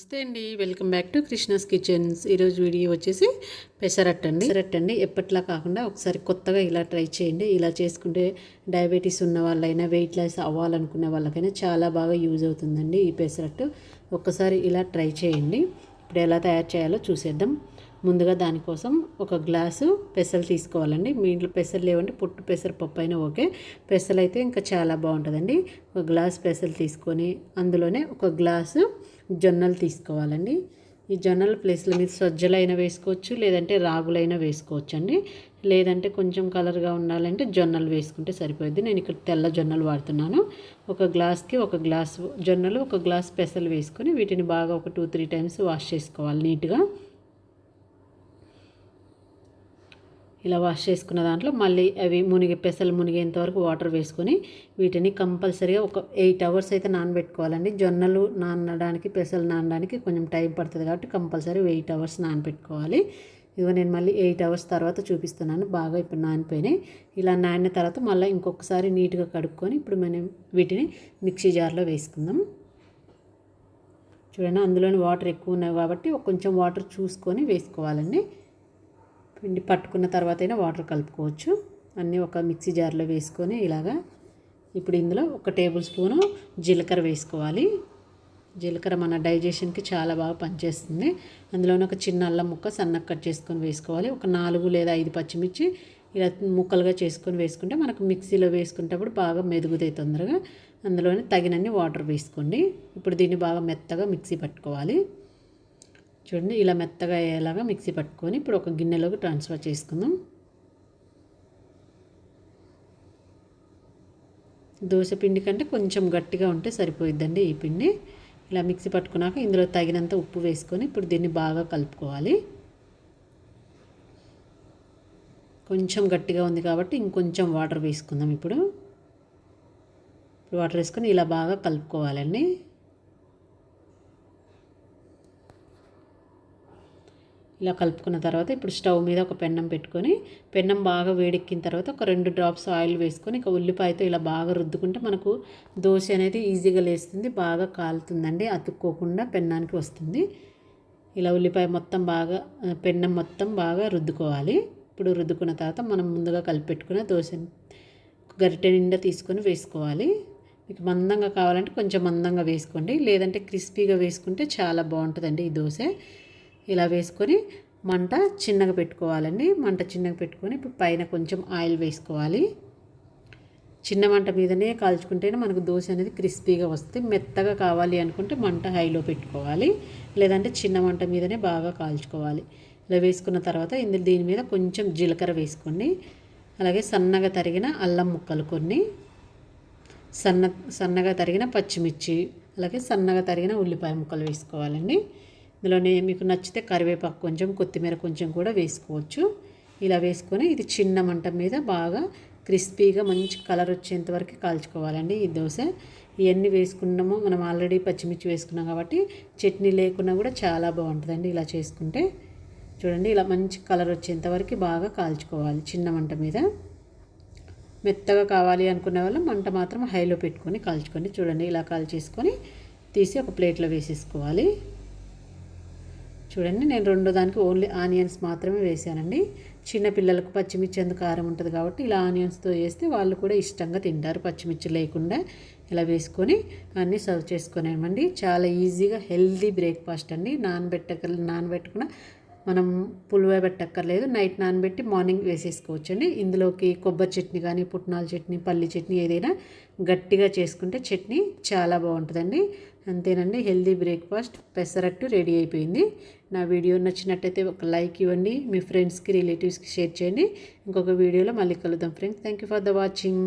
నమస్తే అండి. Welcome back to Krishna's kitchens ఈరోజు వీడియో వచ్చేసి పెసరట్ అండి. పెసరట్ అండి. ఎప్పట్లా కాకుండా ఒకసారి కొత్తగా ఇలా ట్రై చేయండి. ఇలా చేసుకుంటే డయాబెటీస్ ఉన్న వాళ్ళైనా వెయిట్ లాస్ అవ్వాలనుకునే వాళ్ళకైనా చాలా బాగా యూజ్ అవుతుందండి ఈ పెసరట్టు. ఒక్కసారి ఇలా ట్రై చేయండి. ఇప్పుడు ఎలా తయారు చేయాలో చూసేద్దాం. ముందుగా దానికోసం ఒక గ్లాసు పెసలు తీసుకోవాలండి. మీ ఇంట్లో పెసలు లేవంటే పుట్టు పెసర పప్పు అయినా ఓకే. పెసలు అయితే ఇంకా చాలా బాగుంటుందండి. ఒక గ్లాస్ పెసలు తీసుకొని అందులోనే ఒక గ్లాసు జొన్నలు తీసుకోవాలండి. ఈ జొన్నల ప్లేస్లో మీరు సజ్జలైనా వేసుకోవచ్చు లేదంటే రాగులైనా వేసుకోవచ్చు అండి లేదంటే కొంచెం కలర్గా ఉండాలంటే జొన్నలు వేసుకుంటే సరిపోద్ది నేను ఇక్కడ తెల్ల జొన్నలు వాడుతున్నాను. ఒక గ్లాస్కి ఒక గ్లాస్ జొన్నలు ఒక గ్లాస్ పెసలు వేసుకొని వీటిని బాగా ఒక టూ త్రీ టైమ్స్ వాష్ చేసుకోవాలి నీట్గా. ఇలా వాష్ చేసుకున్న దాంట్లో మళ్ళీ అవి మునిగి పెసలు మునిగేంత వరకు వాటర్ వేసుకొని వీటిని కంపల్సరీగా ఒక ఎయిట్ అవర్స్ అయితే నానబెట్టుకోవాలండి. జొన్నలు నానడానికి పెసలు నానడానికి కొంచెం టైం పడుతుంది కాబట్టి కంపల్సరీ ఎయిట్ అవర్స్ నానబెట్టుకోవాలి. ఇదిగో నేను మళ్ళీ ఎయిట్ అవర్స్ తర్వాత చూపిస్తున్నాను. బాగా ఇప్పుడు నానిపోయినాయి. ఇలా నానిన తర్వాత మళ్ళీ ఇంకొకసారి నీట్గా కడుక్కొని ఇప్పుడు మనం వీటిని మిక్సీ జార్లో వేసుకుందాం. చూడండి అందులోని వాటర్ ఎక్కువ ఉన్నాయి కాబట్టి కొంచెం వాటర్ చూసుకొని వేసుకోవాలండి. పిండి పట్టుకున్న తర్వాత అయినా వాటర్ కలుపుకోవచ్చు. అన్నీ ఒక మిక్సీ జార్లో వేసుకొని ఇలాగా ఇప్పుడు ఇందులో ఒక టేబుల్ స్పూను జీలకర్ర వేసుకోవాలి. జీలకర్ర మన డైజెషన్కి చాలా బాగా పనిచేస్తుంది. అందులోనే ఒక చిన్న అల్లం ముక్క సన్నగా కట్ చేసుకొని వేసుకోవాలి. ఒక నాలుగు లేదా ఐదు పచ్చిమిర్చి ఇలా ముక్కలుగా చేసుకొని వేసుకుంటే మనకు మిక్సీలో వేసుకునేటప్పుడు బాగా మెదుగుతాయి తొందరగా. అందులోనే తగినన్ని వాటర్ వేసుకోండి. ఇప్పుడు దీన్ని బాగా మెత్తగా మిక్సీ పట్టుకోవాలి. చూడండి ఇలా మెత్తగా అయ్యేలాగా మిక్సీ పట్టుకొని ఇప్పుడు ఒక గిన్నెలోకి ట్రాన్స్ఫర్ చేసుకుందాం. దోశ పిండి కంటే కొంచెం గట్టిగా ఉంటే సరిపోయిద్దండి ఈ పిండి. ఇలా మిక్సీ పట్టుకున్నాక ఇందులో తగినంత ఉప్పు వేసుకొని ఇప్పుడు దీన్ని బాగా కలుపుకోవాలి. కొంచెం గట్టిగా ఉంది కాబట్టి ఇంకొంచెం వాటర్ వేసుకుందాం ఇప్పుడు. ఇప్పుడు వాటర్ వేసుకొని ఇలా బాగా కలుపుకోవాలండి. ఇలా కలుపుకున్న తర్వాత ఇప్పుడు స్టవ్ మీద ఒక పెన్నం పెట్టుకొని పెన్నం బాగా వేడెక్కిన తర్వాత ఒక రెండు డ్రాప్స్ ఆయిల్ వేసుకొని ఇక ఉల్లిపాయతో ఇలా బాగా రుద్దుకుంటే మనకు దోశ అనేది ఈజీగా లేస్తుంది బాగా కాలుతుందండి అతుక్కోకుండా పెన్నానికి వస్తుంది. ఇలా ఉల్లిపాయ మొత్తం బాగా పెన్నం మొత్తం బాగా రుద్దుకోవాలి. ఇప్పుడు రుద్దుకున్న తర్వాత మనం ముందుగా కలిపెట్టుకున్న దోశని గరిటె నిండా తీసుకొని వేసుకోవాలి. మీకు మందంగా కావాలంటే కొంచెం మందంగా వేసుకోండి లేదంటే క్రిస్పీగా వేసుకుంటే చాలా బాగుంటుందండి ఈ దోశ. ఇలా వేసుకొని మంట చిన్నగా పెట్టుకోవాలండి. మంట చిన్నగా పెట్టుకొని ఇప్పుడు పైన కొంచెం ఆయిల్ వేసుకోవాలి. చిన్న మంట మీదనే కాల్చుకుంటేనే మనకు దోశ అనేది క్రిస్పీగా వస్తుంది. మెత్తగా కావాలి అనుకుంటే మంట హైలో పెట్టుకోవాలి. లేదంటే చిన్న మంట మీదనే బాగా కాల్చుకోవాలి. ఇలా వేసుకున్న తర్వాత ఇందులో దీని మీద కొంచెం జీలకర్ర వేసుకోండి. అలాగే సన్నగా తరిగిన అల్లం ముక్కలు కొన్ని. సన్న సన్నగా తరిగిన పచ్చిమిర్చి. అలాగే సన్నగా తరిగిన ఉల్లిపాయ ముక్కలు వేసుకోవాలండి. ఇందులోనే మీకు నచ్చితే కరివేపాకు కొంచెం కొత్తిమీర కొంచెం కూడా వేసుకోవచ్చు. ఇలా వేసుకొని ఇది చిన్న మంట మీద బాగా క్రిస్పీగా మంచి కలర్ వచ్చేంత వరకు కాల్చుకోవాలండి ఈ దోశ. ఇవన్నీ వేసుకున్నాము మనం ఆల్రెడీ పచ్చిమిర్చి వేసుకున్నాం కాబట్టి చట్నీ లేకున్నా కూడా చాలా బాగుంటుందండి ఇలా చేసుకుంటే. చూడండి ఇలా మంచి కలర్ వచ్చేంత వరకు బాగా కాల్చుకోవాలి చిన్న మంట మీద. మెత్తగా కావాలి అనుకునే వాళ్ళు మంట మాత్రం హైలో పెట్టుకొని కాల్చుకోండి. చూడండి ఇలా కాల్చేసుకొని తీసి ఒక ప్లేట్లో వేసేసుకోవాలి. చూడండి నేను రెండో దానికి ఓన్లీ ఆనియన్స్ మాత్రమే వేసానండి చిన్నపిల్లలకు పచ్చిమిర్చి ఎందుకు కారం ఉంటుంది కాబట్టి ఇలా ఆనియన్స్తో వేస్తే వాళ్ళు కూడా ఇష్టంగా తింటారు పచ్చిమిర్చి లేకుండా. ఇలా వేసుకొని అన్నీ సర్వ్ చేసుకునేమండి. చాలా ఈజీగా హెల్దీ బ్రేక్ఫాస్ట్ అండి. నానబెట్టక నానబెట్టుకున్న మనం పులివ పెట్టక్కర్లేదు నైట్ నానబెట్టి మార్నింగ్ వేసేసుకోవచ్చండి. ఇందులోకి కొబ్బరి చట్నీ కానీ పుట్నాల చట్నీ పల్లి చట్నీ ఏదైనా గట్టిగా చేసుకుంటే చట్నీ చాలా బాగుంటుందండి. అంతేనండి హెల్దీ బ్రేక్ఫాస్ట్ పెసరట్టు రెడీ అయిపోయింది. నా వీడియో నచ్చినట్టయితే ఒక లైక్ ఇవ్వండి మీ ఫ్రెండ్స్కి రిలేటివ్స్కి షేర్ చేయండి. ఇంకొక వీడియోలో మళ్ళీ కలుద్దాం friends. Thank you for the watching.